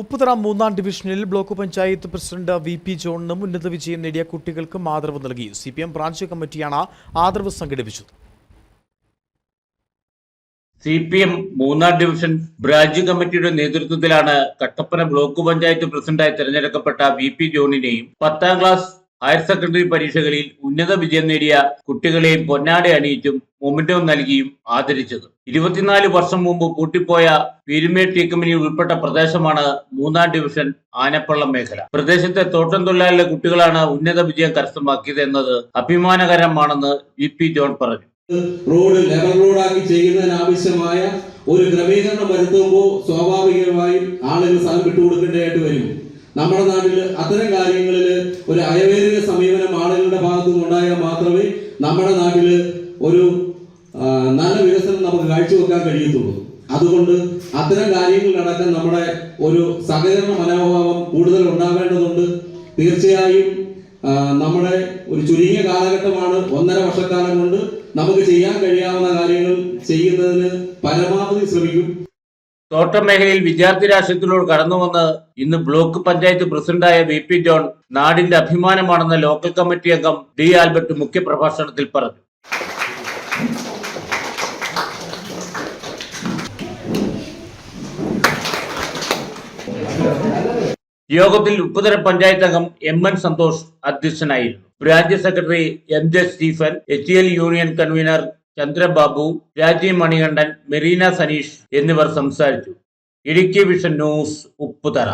ഉപ്പുതറ മൂന്നാം ഡിവിഷനിൽ block panchayat president V P ജോണിനും ഉന്നത വിജയം നേടിയ കുട്ടികൾക്കും ആദരവ് നൽകി. സി പി എം ബ്രാഞ്ച് കമ്മിറ്റിയാണ് ആദരവ് സംഘടിപ്പിച്ചത്. സി പി എം മൂന്നാം ഡിവിഷൻ ബ്രാഞ്ച് കമ്മിറ്റിയുടെ നേതൃത്വത്തിലാണ് കട്ടപ്പന ബ്ലോക്ക് പഞ്ചായത്ത് പ്രസിഡന്റായി തെരഞ്ഞെടുക്കപ്പെട്ട വി പി ജോണിനെയും പത്താം ക്ലാസ് ഹയർ സെക്കൻഡറി പരീക്ഷകളിൽ ഉന്നത വിജയം നേടിയ കുട്ടികളെയും പൊന്നാട അണിയിച്ചും മൊമെന്റവും നൽകിയും ആദരിച്ചത്. ഇരുപത്തിനാല് വർഷം മുമ്പ് പൂട്ടിപ്പോയ പീരുമേട് ടീക്കമ്പനി ഉൾപ്പെട്ട പ്രദേശമാണ് മൂന്നാം ഡിവിഷൻ ആനപ്പള്ളം മേഖല. പ്രദേശത്തെ തോട്ടം തൊഴിലാളിലെ കുട്ടികളാണ് ഉന്നത വിജയം കരസ്ഥമാക്കിയത് എന്നത് അഭിമാനകരമാണെന്ന് വി പി ജോൺ പറഞ്ഞു. റോഡ് ലെവൽ റോഡാക്കി ചെയ്യുന്നതിന് ആവശ്യമായ ഒരു ക്രമീകരണം വരുത്തുമ്പോൾ സ്വാഭാവികമായും ആളുകൾ സ്ഥലം വിട്ടുകൊടുക്കേണ്ടതായിട്ട് വരും. നമ്മുടെ നാട്ടിൽ അത്തരം കാര്യങ്ങളിൽ ഒരു അയവേദിക സമീപനം ആളുകളുടെ ഭാഗത്തു നിന്നുണ്ടായാൽ മാത്രമേ നമ്മുടെ നാട്ടിൽ ഒരു നല്ല വികസനം നമുക്ക് കാഴ്ചവെക്കാൻ കഴിയത്തുള്ളൂ. അതുകൊണ്ട് അത്തരം കാര്യങ്ങളിലടക്കം നമ്മുടെ ഒരു സഹകരണ മനോഭാവം കൂടുതൽ ഉണ്ടാവേണ്ടതുണ്ട് തീർച്ചയായും നമ്മുടെ ഒരു ചുരുങ്ങിയ കാലഘട്ടമാണ് ഒന്നര വർഷക്കാലം കൊണ്ട് നമുക്ക് ചെയ്യാൻ കഴിയാവുന്ന കാര്യങ്ങൾ ചെയ്യുന്നതിന് പരമാവധി ശ്രമിക്കും. തോട്ടം മേഖലയിൽ വിദ്യാർത്ഥി രാഷ്ട്രീയത്തിലൂടെ കടന്നു വന്ന് ഇന്ന് ബ്ലോക്ക് പഞ്ചായത്ത് പ്രസിഡന്റായ വി പി ജോൺ നാടിന്റെ അഭിമാനമാണെന്ന് ലോക്കൽ കമ്മിറ്റി അംഗം ഡി ആൽബർട്ട് മുഖ്യപ്രഭാഷണത്തിൽ പറഞ്ഞു. യോഗത്തിൽ ഉപ്പുതര പഞ്ചായത്ത് അംഗം എം എൻ സന്തോഷ് അധ്യക്ഷനായിരുന്നു. Branch secretary M J Stephen H L union convener Chandrababu Rajeev Manikandan Merina Saneesh എന്നിവർ സംസാരിച്ചു. Idukki vision news Upputhara.